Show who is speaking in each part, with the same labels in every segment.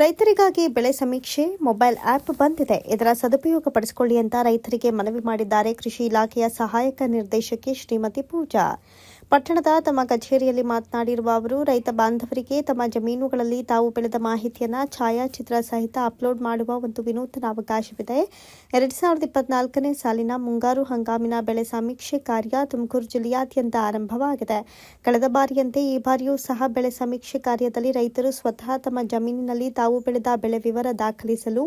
Speaker 1: ರೈತರಿಗಾಗಿ ಬೆಳೆ ಸಮೀಕ್ಷೆ, ಮೊಬೈಲ್ ಆಪ್ ಬಂದಿದೆ. ಇದರ ಸದುಪಯೋಗ ಪಡಿಸಿಕೊಳ್ಳಿ ಅಂತ ರೈತರಿಗೆ ಮನವಿ ಮಾಡಿದ್ದಾರೆ ಕೃಷಿ ಇಲಾಖೆಯ ಸಹಾಯಕ ನಿರ್ದೇಶಕಿ ಶ್ರೀಮತಿ ಪೂಜಾ. ಪಟ್ಟಣದ ತಮ್ಮ ಕಚೇರಿಯಲ್ಲಿ ಮಾತನಾಡಿರುವ ಅವರು, ರೈತ ಬಾಂಧವರಿಗೆ ತಮ್ಮ ಜಮೀನುಗಳಲ್ಲಿ ತಾವು ಬೆಳೆದ ಮಾಹಿತಿಯನ್ನು ಛಾಯಾಚಿತ್ರ ಸಹಿತ ಅಪ್ಲೋಡ್ ಮಾಡುವ ಒಂದು ವಿನೂತನ ಅವಕಾಶವಿದೆ. ಎರಡ್ ಸಾವಿರದ ಇಪ್ಪತ್ನಾಲ್ಕನೇ ಸಾಲಿನ ಮುಂಗಾರು ಹಂಗಾಮಿನ ಬೆಳೆ ಸಮೀಕ್ಷೆ ಕಾರ್ಯ ತುಮಕೂರು ಜಿಲ್ಲೆಯಾದ್ಯಂತ ಆರಂಭವಾಗಿದೆ. ಕಳೆದ ಬಾರಿಯಂತೆ ಈ ಬಾರಿಯೂ ಸಹ ಬೆಳೆ ಸಮೀಕ್ಷೆ ಕಾರ್ಯದಲ್ಲಿ ರೈತರು ಸ್ವತಃ ತಮ್ಮ ಜಮೀನಿನಲ್ಲಿ ತಾವು ಬೆಳೆದ ಬೆಳೆ ವಿವರ ದಾಖಲಿಸಲು,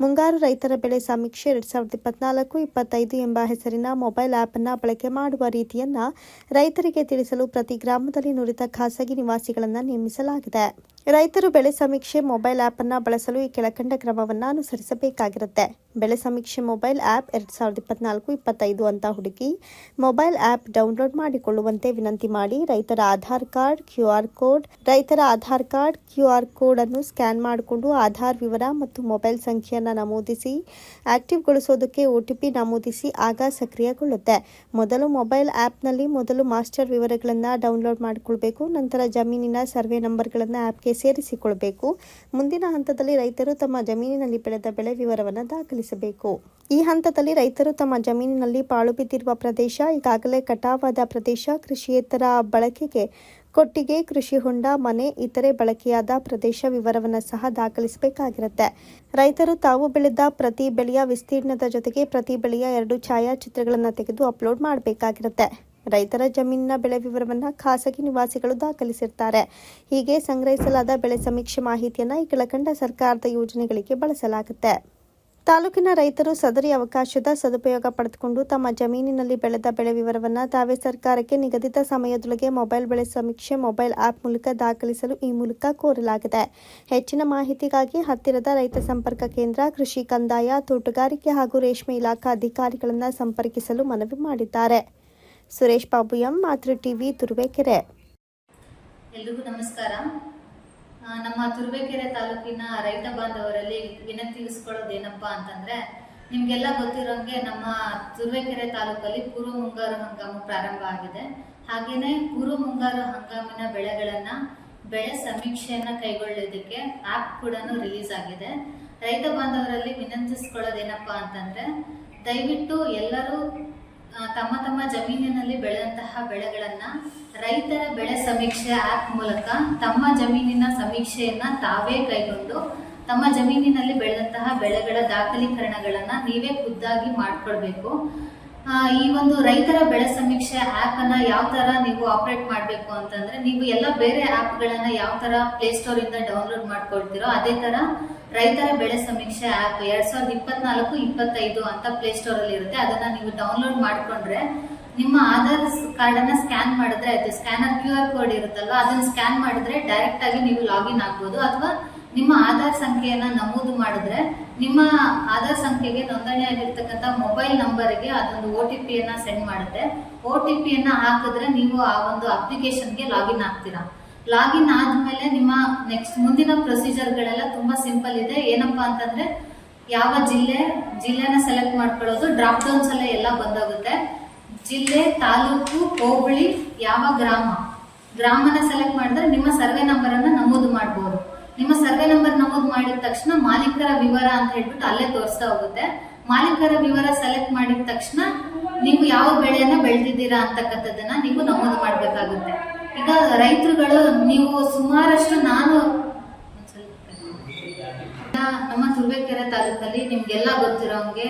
Speaker 1: ಮುಂಗಾರು ರೈತರ ಬೆಳೆ ಸಮೀಕ್ಷೆ ಎರಡ್ ಸಾವಿರದ ಇಪ್ಪತ್ನಾಲ್ಕು, ಇಪ್ಪತ್ತೈದು ಎಂಬ ಹೆಸರಿನ ಮೊಬೈಲ್ ಆಪ್ ಅನ್ನು ಬಳಕೆ ಮಾಡುವ ರೀತಿಯನ್ನ ರೈತರಿಗೆ ತಿಳಿಸಲು ಪ್ರತಿ ಗ್ರಾಮದಲ್ಲಿ ನುರಿತ ಖಾಸಗಿ ನಿವಾಸಿಗಳನ್ನು ನೇಮಿಸಲಾಗಿದೆ. ರೈತರು ಬೆಳೆ ಸಮೀಕ್ಷೆ ಮೊಬೈಲ್ ಆಪ್ ಅನ್ನ ಬಳಸಲು ಈ ಕೆಳಕಂಡ ಕ್ರಮವನ್ನು ಅನುಸರಿಸಬೇಕಾಗಿರುತ್ತೆ. ಬೆಳೆ ಸಮೀಕ್ಷೆ ಮೊಬೈಲ್ ಆಪ್ ಎರಡ್ ಸಾವಿರದ ಇಪ್ಪತ್ನಾಲ್ಕು ಇಪ್ಪತ್ತೈದು ಅಂತ ಹುಡುಕಿ ಮೊಬೈಲ್ ಆಪ್ ಡೌನ್ಲೋಡ್ ಮಾಡಿಕೊಳ್ಳುವಂತೆ ವಿನಂತಿ ಮಾಡಿ ರೈತರ Aadhaar card, Q R code, ರೈತರ Aadhaar card, Q R code ಅನ್ನು ಸ್ಕ್ಯಾನ್ ಮಾಡಿಕೊಂಡು ಆಧಾರ್ ವಿವರ ಮತ್ತು ಮೊಬೈಲ್ ಸಂಖ್ಯೆಯನ್ನು ನಮೂದಿಸಿ ಆಕ್ಟಿವ್ಗೊಳಿಸೋದಕ್ಕೆ ಪಿ ನಮೂದಿಸಿ ಆಗ ಸಕ್ರಿಯಗೊಳ್ಳುತ್ತೆ. ಮೊದಲು ಮೊಬೈಲ್ ಆ್ಯಪ್ನಲ್ಲಿ ಮೊದಲು ಮಾಸ್ಟರ್ ವಿವರಗಳನ್ನು ಡೌನ್ಲೋಡ್ ಮಾಡಿಕೊಳ್ಬೇಕು, ನಂತರ ಜಮೀನಿನ ಸರ್ವೆ ನಂಬರ್ಗಳನ್ನು ಆಪ್ಗೆ ಸೇರಿಸಿಕೊಳ್ಬೇಕು. ಮುಂದಿನ ಹಂತದಲ್ಲಿ ರೈತರು ತಮ್ಮ ಜಮೀನಿನಲ್ಲಿ ಬೆಳೆದ ಬೆಳೆ ವಿವರವನ್ನು ದಾಖಲಿಸಬೇಕು. ಈ ಹಂತದಲ್ಲಿ ರೈತರು ತಮ್ಮ ಜಮೀನಿನಲ್ಲಿ ಪಾಳು ಬಿದ್ದಿರುವ ಪ್ರದೇಶ, ಈಗಾಗಲೇ ಕಟಾವಾದ ಪ್ರದೇಶ, ಕೃಷಿಯೇತರ ಬಳಕೆಗೆ ಕೊಟ್ಟಿಗೆ, ಕೃಷಿ ಹೊಂಡ, ಮನೆ, ಇತರೆ ಬಳಕೆಯಾದ ಪ್ರದೇಶ ವಿವರವನ್ನು ಸಹ ದಾಖಲಿಸಬೇಕಾಗಿರುತ್ತೆ. ರೈತರು ತಾವು ಬೆಳೆದ ಪ್ರತಿ ಬೆಳೆಯ ವಿಸ್ತೀರ್ಣದ ಜೊತೆಗೆ ಪ್ರತಿ ಬೆಳೆಯ ಎರಡು ಛಾಯಾಚಿತ್ರಗಳನ್ನು ತೆಗೆದು ಅಪ್ಲೋಡ್ ಮಾಡಬೇಕಾಗಿರುತ್ತೆ. ರೈತರ ಜಮೀನಿನ ಬೆಳೆ ವಿವರವನ್ನು ಖಾಸಗಿ ನಿವಾಸಿಗಳು ದಾಖಲಿಸಿರ್ತಾರೆ. ಹೀಗೆ ಸಂಗ್ರಹಿಸಲಾದ ಬೆಳೆ ಸಮೀಕ್ಷೆ ಮಾಹಿತಿಯನ್ನು ಈ ಕೆಳಕಂಡ ಸರ್ಕಾರದ ಯೋಜನೆಗಳಿಗೆ ಬಳಸಲಾಗುತ್ತೆ. ತಾಲೂಕಿನ ರೈತರು ಸದರಿ ಅವಕಾಶದ ಸದುಪಯೋಗ ಪಡೆದುಕೊಂಡು ತಮ್ಮ ಜಮೀನಿನಲ್ಲಿ ಬೆಳೆದ ಬೆಳೆ ವಿವರವನ್ನು ತಾವೇ ಸರ್ಕಾರಕ್ಕೆ ನಿಗದಿತ ಸಮಯದೊಳಗೆ ಮೊಬೈಲ್ ಬೆಳೆ ಸಮೀಕ್ಷೆ ಮೊಬೈಲ್ ಆಪ್ ಮೂಲಕ ದಾಖಲಿಸಲು ಈ ಮೂಲಕ ಕೋರಲಾಗಿದೆ. ಹೆಚ್ಚಿನ ಮಾಹಿತಿಗಾಗಿ ಹತ್ತಿರದ ರೈತ ಸಂಪರ್ಕ ಕೇಂದ್ರ, ಕೃಷಿ ಕಂದಾಯ, ತೋಟಗಾರಿಕೆ ಹಾಗೂ ರೇಷ್ಮೆ ಇಲಾಖಾ ಅಧಿಕಾರಿಗಳನ್ನು ಸಂಪರ್ಕಿಸಲು ಮನವಿ ಮಾಡಿದ್ದಾರೆ. Suresh Babu M, Matru TV Turuvekere.
Speaker 2: ಎಲ್ರಿಗೂ ನಮಸ್ಕಾರ. ನಮ್ಮ ತುರುವೇಕೆರೆ ತಾಲೂಕಿನ ರೈತ ಬಾಂಧವರಲ್ಲಿ ವಿನಂತಿಸ್ಕೊಳ್ಳೋದೇನಪ್ಪಾ ಅಂತಂದ್ರೆ, ನಿಮ್ಗೆಲ್ಲ ಗೊತ್ತಿರೋಂಗೆ ನಮ್ಮ ತುರುವೇಕೆರೆ ತಾಲೂಕಲ್ಲಿ ಪೂರ್ವ ಮುಂಗಾರು ಹಂಗಾಮು ಪ್ರಾರಂಭ ಆಗಿದೆ. ಹಾಗೇನೆ ಪೂರ್ವ ಮುಂಗಾರು ಹಂಗಾಮಿನ ಬೆಳೆಗಳನ್ನ ಬೆಳೆ ಸಮೀಕ್ಷೆಯನ್ನ ಕೈಗೊಳ್ಳೋದಕ್ಕೆ ಆಪ್ ಕೂಡ ರಿಲೀಸ್ ಆಗಿದೆ. ರೈತ ಬಾಂಧವರಲ್ಲಿ ವಿನಂತಿಸ್ಕೊಳ್ಳೋದೇನಪ್ಪಾ ಅಂತಂದ್ರೆ, ದಯವಿಟ್ಟು ಎಲ್ಲರೂ ತಮ್ಮ ತಮ್ಮ ಜಮೀನಿನಲ್ಲಿ ಬೆಳೆದಂತಹ ಬೆಳೆಗಳನ್ನ ರೈತರ ಬೆಳೆ ಸಮೀಕ್ಷೆ ಆಪ್ ಮೂಲಕ ತಮ್ಮ ಜಮೀನಿನ ಸಮೀಕ್ಷೆಯನ್ನ ತಾವೇ ಕೈಗೊಂಡು ತಮ್ಮ ಜಮೀನಿನಲ್ಲಿ ಬೆಳೆದಂತಹ ಬೆಳೆಗಳ ದಾಖಲೀಕರಣಗಳನ್ನ ನೀವೇ ಖುದ್ದಾಗಿ ಮಾಡ್ಕೊಳ್ಬೇಕು ಈ ಒಂದು ರೈತರ ಬೆಳೆ ಸಮೀಕ್ಷೆ ಆಪ್ ಅನ್ನ ಯಾವ ತರ ನೀವು ಆಪರೇಟ್ ಮಾಡಬೇಕು ಅಂತಂದ್ರೆ, ನೀವು ಎಲ್ಲ ಬೇರೆ ಆಪ್ ಗಳನ್ನ ಯಾವ ತರ ಪ್ಲೇಸ್ಟೋರ್ ಇಂದ ಡೌನ್ಲೋಡ್ ಮಾಡ್ಕೊಳ್ತೀರೋ, ಅದೇ ತರ ರೈತರ ಬೆಳೆ ಸಮೀಕ್ಷೆ ಆಪ್ ಎರಡ್ ಸಾವಿರದ ಇಪ್ಪತ್ನಾಲ್ಕು, ಇಪ್ಪತ್ತೈದು ಅಂತ ಪ್ಲೇಸ್ಟೋರ್ ಅಲ್ಲಿ ಇರುತ್ತೆ. ಅದನ್ನ ನೀವು ಡೌನ್ಲೋಡ್ ಮಾಡ್ಕೊಂಡ್ರೆ ನಿಮ್ಮ ಆಧಾರ್ ಕಾರ್ಡ್ ಅನ್ನ ಸ್ಕ್ಯಾನ್ ಮಾಡಿದ್ರೆ ಆಯ್ತು. ಸ್ಕ್ಯಾನರ್ ಕ್ಯೂ ಆರ್ ಕೋಡ್ ಇರುತ್ತಲ್ವಾ? ಅದನ್ನ ಸ್ಕ್ಯಾನ್ ಮಾಡಿದ್ರೆ ಡೈರೆಕ್ಟ್ ಆಗಿ ನೀವು ಲಾಗಿನ್ ಆಗ್ಬೋದು. ಅಥವಾ ನಿಮ್ಮ ಆಧಾರ್ ಸಂಖ್ಯೆಯನ್ನ ನಮೂದು ಮಾಡಿದ್ರೆ ನಿಮ್ಮ ಆಧಾರ್ ಸಂಖ್ಯೆಗೆ ನೋಂದಣಿಯಾಗಿರ್ತಕ್ಕಂಥ ಮೊಬೈಲ್ ನಂಬರ್ಗೆ ಅದೊಂದು ಒ ಟಿ ಪಿಯನ್ನ ಸೆಂಡ್ ಮಾಡುತ್ತೆ. ಒ ಟಿ ಪಿಯನ್ನ ಹಾಕಿದ್ರೆ ನೀವು ಆ ಒಂದು ಅಪ್ಲಿಕೇಶನ್ಗೆ ಲಾಗಿನ್ ಆಗ್ತೀರಾ? ಲಾಗಿನ್ ಆದ್ಮೇಲೆ ನಿಮ್ಮ ನೆಕ್ಸ್ಟ್ ಮುಂದಿನ ಪ್ರೊಸೀಜರ್ಗಳೆಲ್ಲ ತುಂಬಾ ಸಿಂಪಲ್ ಇದೆ. ಏನಪ್ಪಾ ಅಂತಂದ್ರೆ ಯಾವ ಜಿಲ್ಲೆ, ಜಿಲ್ಲೆನ ಸೆಲೆಕ್ಟ್ ಮಾಡ್ಕೊಳ್ಳೋದು ಡ್ರಾಪ್ ಡೌನ್ಸ್ ಎಲ್ಲ ಬಂದಾಗುತ್ತೆ. ಜಿಲ್ಲೆ, ತಾಲೂಕು, ಹೋಬಳಿ, ಯಾವ ಗ್ರಾಮ? ಗ್ರಾಮನ ಸೆಲೆಕ್ಟ್ ಮಾಡಿದ್ರೆ ನಿಮ್ಮ ಸರ್ವೆ ನಂಬರ್ ಅನ್ನ ನಮೂದು ಮಾಡಬಹುದು ನಿಮ್ಮ ಸರ್ವೆ ನಂಬರ್ ನಮೂದು ಮಾಡಿದ ತಕ್ಷಣ ಮಾಲೀಕರ ವಿವರ ಅಂತ ಹೇಳ್ಬಿಟ್ಟು ಅಲ್ಲೇ ತೋರಿಸ್ತಾ ಹೋಗುತ್ತೆ. ಮಾಲೀಕರ ವಿವರ ಸೆಲೆಕ್ಟ್ ಮಾಡಿದ ತಕ್ಷಣ ನೀವು ಯಾವ ಬೆಳೆಯನ್ನ ಬೆಳೆದಿದ್ದೀರಾ ಅಂತಕ್ಕಂಥದ್ದನ್ನ ನೀವು ನಮೂದು ಮಾಡಬೇಕಾಗುತ್ತೆ. ಈಗ ರೈತರುಗಳು ನೀವು ಸುಮಾರಷ್ಟು ನಾನು ನಮ್ಮ ತುರ್ಬೇಕೆರೆ ತಾಲೂಕಲ್ಲಿ ನಿಮ್ಗೆಲ್ಲ ಗೊತ್ತಿರೋಂಗೆ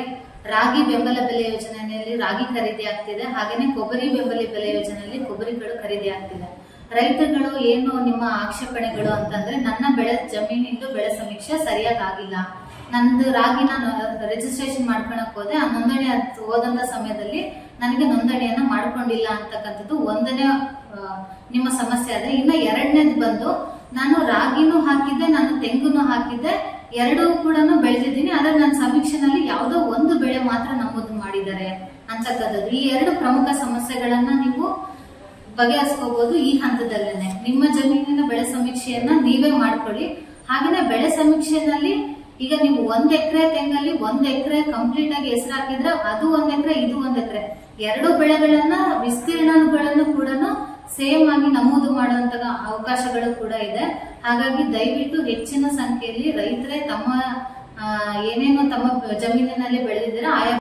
Speaker 2: ರಾಗಿ ಬೆಂಬಲ ಬೆಲೆ ಯೋಜನೆಯಲ್ಲಿ ರಾಗಿ ಖರೀದಿ ಆಗ್ತಿದೆ, ಹಾಗೇನೆ ಕೊಬ್ಬರಿ ಬೆಂಬಲ ಬೆಲೆ ಯೋಜನೆಯಲ್ಲಿ ಕೊಬ್ಬರಿಗಳು ಖರೀದಿ ಆಗ್ತಿದೆ. ರೈತರುಗಳು ಏನು ನಿಮ್ಮ ಆಕ್ಷೇಪಣೆಗಳು ಅಂತಂದ್ರೆ, ನನ್ನ ಬೆಳೆ ಜಮೀನಿಂದು ಬೆಳೆ ಸಮೀಕ್ಷೆ ಸರಿಯಾಗಿ ಆಗಿಲ್ಲ. ನಂದು ರಾಗಿ ನಾನು ರಿಜಿಸ್ಟ್ರೇಷನ್ ಮಾಡ್ಕೊಳಕ್ ಹೋದೆ, ಆ ನೋಂದಣಿ ಹೋದಂತ ಸಮಯದಲ್ಲಿ ನನಗೆ ನೋಂದಣಿಯನ್ನ ಮಾಡ್ಕೊಂಡಿಲ್ಲ ಅಂತಕ್ಕಂಥದ್ದು ಒಂದನೇ ನಿಮ್ಮ ಸಮಸ್ಯೆ ಅದೇ ಇನ್ನ ಎರಡನೇದು ಬಂದು ನಾನು ರಾಗಿನೂ ಹಾಕಿದ್ದೆ, ನಾನು ತೆಂಗುನು ಹಾಕಿದ್ದೆ, ಎರಡೂ ಕೂಡ ಬೆಳೆದಿದ್ದೀನಿ. ಆದ್ರೆ ನನ್ನ ಸಮೀಕ್ಷೆನಲ್ಲಿ ಯಾವುದೋ ಒಂದು ಬೆಳೆ ಮಾತ್ರ ನಮೂದು ಮಾಡಿದ್ದಾರೆ ಅಂತಕ್ಕಂಥದ್ದು. ಈ ಎರಡು ಪ್ರಮುಖ ಸಮಸ್ಯೆಗಳನ್ನ ನೀವು ಬಗೆಹರಿಸ್ಕೋಬಹುದು ಈ ಹಂತದಲ್ಲೇನೆ. ನಿಮ್ಮ ಜಮೀನಿನ ಬೆಳೆ ಸಮೀಕ್ಷೆಯನ್ನ ನೀವೇ ಮಾಡ್ಕೊಳ್ಳಿ. ಹಾಗೇನೆ ಬೆಳೆ ಸಮೀಕ್ಷೆನಲ್ಲಿ ಈಗ ನೀವು ಒಂದ್ ಎಕರೆ ತೆಂಗಲ್ಲಿ ಒಂದ್ ಎಕರೆ ಕಂಪ್ಲೀಟ್ ಆಗಿ ಹೆಸರು ಹಾಕಿದ್ರೆ ಅದು ಒಂದ್ ಎಕರೆ, ಇದು ಒಂದ್ ಎಕರೆ. ಎರಡು ಬೆಳೆಗಳನ್ನ ವಿಸ್ತೀರ್ಣಗಳನ್ನು ಕೂಡ ಸೇಮ್ ಆಗಿ ನಮೂದು ಮಾಡುವಂತಹ ಅವಕಾಶಗಳು ಕೂಡ ಇದೆ. ಹಾಗಾಗಿ ದಯವಿಟ್ಟು ಹೆಚ್ಚಿನ ಸಂಖ್ಯೆಯಲ್ಲಿ ರೈತರೇ ತಮ್ಮ ಏನೇನು ತಮ್ಮ ಜಮೀನಿನಲ್ಲಿ ಬೆಳೆದಿದ್ದೀರಾ, ಆಯಾ